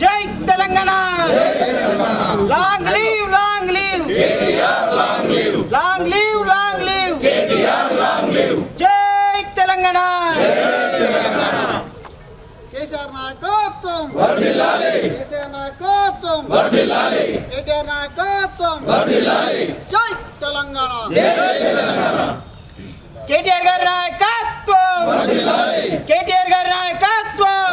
జై Telangana. Long live long live. Long live long live. జై తెలంగాణ. కేసీఆర్ నాయకత్వం. కేసీఆర్ నాయకత్వం. కేటీఆర్ నాయకత్వం. జై తెలంగాణ. కేటీఆర్ గారి నాయకత్వం. కేటీఆర్ గారి నాయకత్వం.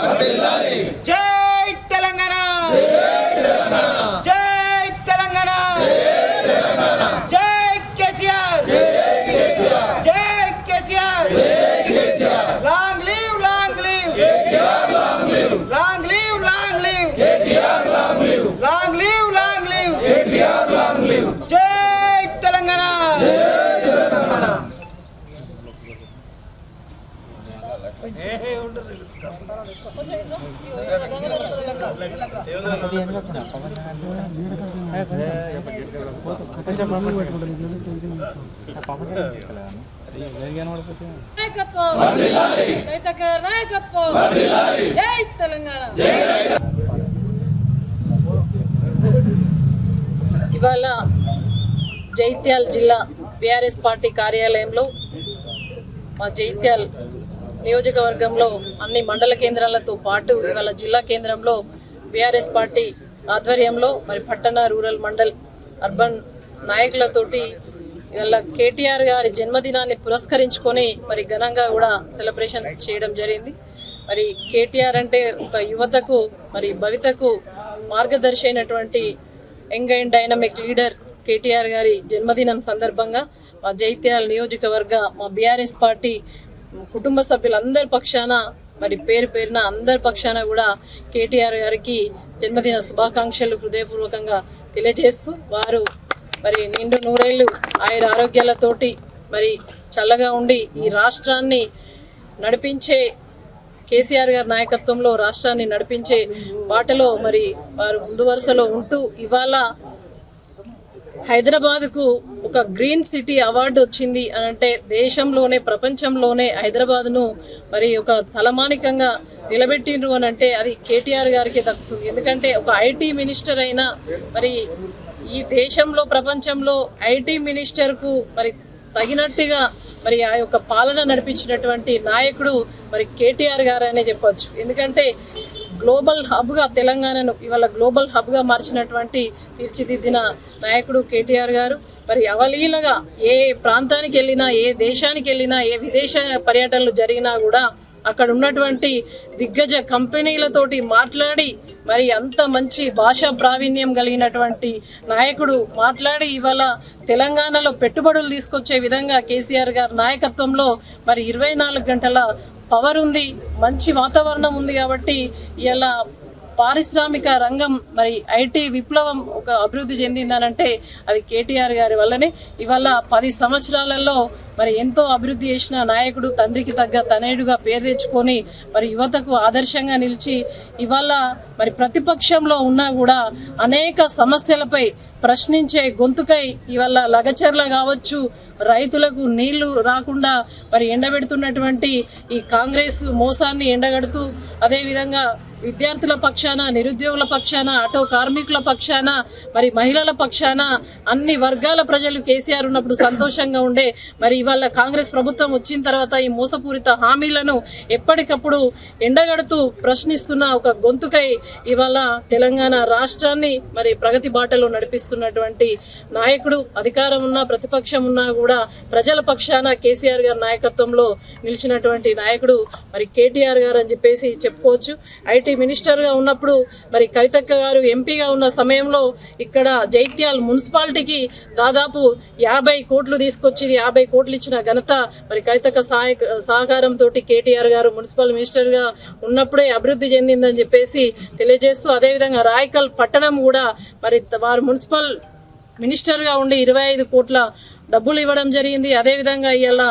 నాయకత్వం రైతక్క నాయకత్వం జై తెలంగాణ ఇవాళ జైత్యాల్ జిల్లా బీఆర్ఎస్ పార్టీ కార్యాలయంలో మా జైత్యాల్ నియోజకవర్గంలో అన్ని మండల కేంద్రాలతో పాటు ఇవాళ జిల్లా కేంద్రంలో బీఆర్ఎస్ పార్టీ ఆధ్వర్యంలో మరి పట్టణ రూరల్ మండల్ అర్బన్ నాయకులతోటి ఇవాళ కేటీఆర్ గారి జన్మదినాన్ని పురస్కరించుకొని మరి ఘనంగా కూడా సెలబ్రేషన్స్ చేయడం జరిగింది. మరి కేటీఆర్ అంటే ఒక యువతకు మరి భవితకు మార్గదర్శి అయినటువంటి young and dynamic leader KTR గారి జన్మదినం సందర్భంగా మా జైత్యాల నియోజకవర్గ మా బీఆర్ఎస్ పార్టీ కుటుంబ సభ్యులందరి పక్షాన మరి పేరు పేరున అందరి పక్షాన కూడా కేటీఆర్ గారికి జన్మదిన శుభాకాంక్షలు హృదయపూర్వకంగా తెలియజేస్తూ వారు మరి నిండు నూరేళ్ళు ఆయుర ఆరోగ్యాలతోటి మరి చల్లగా ఉండి ఈ రాష్ట్రాన్ని నడిపించే కేసీఆర్ గారి నాయకత్వంలో రాష్ట్రాన్ని నడిపించే బాటలో మరి వారు ముందు వరుసలో ఉంటూ ఇవాళ హైదరాబాద్కు ఒక గ్రీన్ సిటీ అవార్డు వచ్చింది అని అంటే దేశంలోనే ప్రపంచంలోనే హైదరాబాద్ను మరి ఒక తలమానికంగా నిలబెట్టిండ్రు అని అంటే అది కేటీఆర్ గారికి దక్కుతుంది. ఎందుకంటే ఒక ఐటీ మినిస్టర్ అయినా మరి ఈ దేశంలో ప్రపంచంలో ఐటీ మినిస్టర్కు మరి తగినట్టుగా మరి ఆ యొక్క పాలన నడిపించినటువంటి నాయకుడు మరి కేటీఆర్ గారు అనే చెప్పొచ్చు. ఎందుకంటే గ్లోబల్ హబ్గా తెలంగాణను ఇవాళ గ్లోబల్ హబ్గా మార్చినటువంటి తీర్చిదిద్దిన నాయకుడు కేటీఆర్ గారు. మరి అవలీలగా ఏ ప్రాంతానికి వెళ్ళినా ఏ దేశానికి వెళ్ళినా ఏ విదేశ పర్యటనలు జరిగినా కూడా అక్కడ ఉన్నటువంటి దిగ్గజ కంపెనీలతోటి మాట్లాడి మరి అంత మంచి భాషా ప్రావీణ్యం కలిగినటువంటి నాయకుడు మాట్లాడి ఇవాళ తెలంగాణలో పెట్టుబడులు తీసుకొచ్చే విధంగా కేసీఆర్ గారి నాయకత్వంలో మరి ఇరవై నాలుగు గంటల పవర్ ఉంది మంచి వాతావరణం ఉంది కాబట్టి ఇలా పారిశ్రామిక రంగం మరి ఐటీ విప్లవం ఒక అభివృద్ధి చెందిందనంటే అది కేటీఆర్ గారి వల్లనే. ఇవాళ పది సంవత్సరాలలో మరి ఎంతో అభివృద్ధి చేసిన నాయకుడు తండ్రికి తగ్గ తనయుడుగా పేరు తెచ్చుకొని మరి యువతకు ఆదర్శంగా నిలిచి ఇవాళ మరి ప్రతిపక్షంలో ఉన్నా కూడా అనేక సమస్యలపై ప్రశ్నించే గొంతుకై ఇవాళ లగచర్ల కావచ్చు రైతులకు నీళ్ళు రాకుండా మరి ఎండబెడుతున్నటువంటి ఈ కాంగ్రెస్ మోసాన్ని ఎండగడుతూ అదేవిధంగా విద్యార్థుల పక్షాన నిరుద్యోగుల పక్షాన ఆటో కార్మికుల పక్షాన మరి మహిళల పక్షాన అన్ని వర్గాల ప్రజలు కేసీఆర్ ఉన్నప్పుడు సంతోషంగా ఉండే. మరి ఇవాళ కాంగ్రెస్ ప్రభుత్వం వచ్చిన తర్వాత ఈ మోసపూరిత హామీలను ఎప్పటికప్పుడు ఎండగడుతూ ప్రశ్నిస్తున్న ఒక గొంతుకై ఇవాళ తెలంగాణ రాష్ట్రాన్ని మరి ప్రగతి బాటలో నడిపిస్తున్నటువంటి నాయకుడు అధికారం ఉన్నా ప్రతిపక్షం ఉన్నా కూడా ప్రజల పక్షాన కేసీఆర్ గారి నాయకత్వంలో నిలిచినటువంటి నాయకుడు మరి కేటీఆర్ గారు అని చెప్పేసి చెప్పుకోవచ్చు. ఐటీ మినిస్టర్గా ఉన్నప్పుడు మరి కవితక్క గారు ఎంపీగా ఉన్న సమయంలో ఇక్కడ జైత్యాల్ మున్సిపాలిటీకి దాదాపు యాభై కోట్లు తీసుకొచ్చి యాభై కోట్లు ఇచ్చిన ఘనత మరి కవితక్క సహాయ సహకారంతో కేటీఆర్ గారు మున్సిపల్ మినిస్టర్గా ఉన్నప్పుడే అభివృద్ధి చెందిందని చెప్పేసి తెలియజేస్తూ అదేవిధంగా రాయకల్ పట్టణం కూడా మరి వారు మున్సిపల్ మినిస్టర్గా ఉండి ఇరవై ఐదు కోట్ల డబ్బులు ఇవ్వడం జరిగింది. అదేవిధంగా ఇవాళ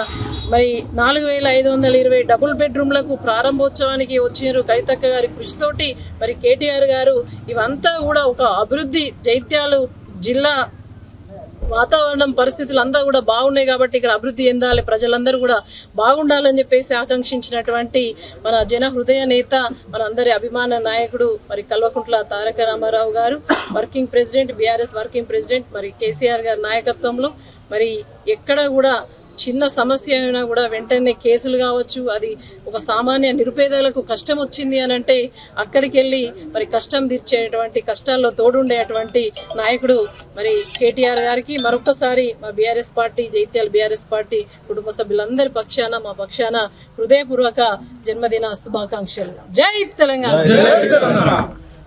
మరి నాలుగు వేల ఐదు వందల ఇరవై డబుల్ బెడ్రూమ్లకు ప్రారంభోత్సవానికి వచ్చిన కవితక్క గారి కృషితోటి. మరి కేటీఆర్ గారు ఇవంతా కూడా ఒక అభివృద్ధి జైత్యాలు జిల్లా వాతావరణం పరిస్థితులు అంతా కూడా బాగున్నాయి కాబట్టి ఇక్కడ అభివృద్ధి చెందాలి ప్రజలందరూ కూడా బాగుండాలని చెప్పేసి ఆకాంక్షించినటువంటి మన జన హృదయ నేత మన అందరి అభిమాన నాయకుడు మరి Kalvakuntla Taraka Rama Rao garu working president BRS working president మరి కేసీఆర్ గారి నాయకత్వంలో మరి ఎక్కడ కూడా చిన్న సమస్య అయినా కూడా వెంటనే కేసులు కావచ్చు అది ఒక సామాన్య నిరుపేదలకు కష్టం వచ్చింది అని అంటే అక్కడికి వెళ్ళి మరి కష్టం తీర్చేటువంటి కష్టాల్లో తోడుండేటువంటి నాయకుడు మరి కేటీఆర్ గారికి మరొకసారి మా బీఆర్ఎస్ పార్టీ జైత్యాల బీఆర్ఎస్ పార్టీ కుటుంబ సభ్యులందరి పక్షాన మా పక్షాన హృదయపూర్వక జన్మదిన శుభాకాంక్షలు. జై తెలంగాణ!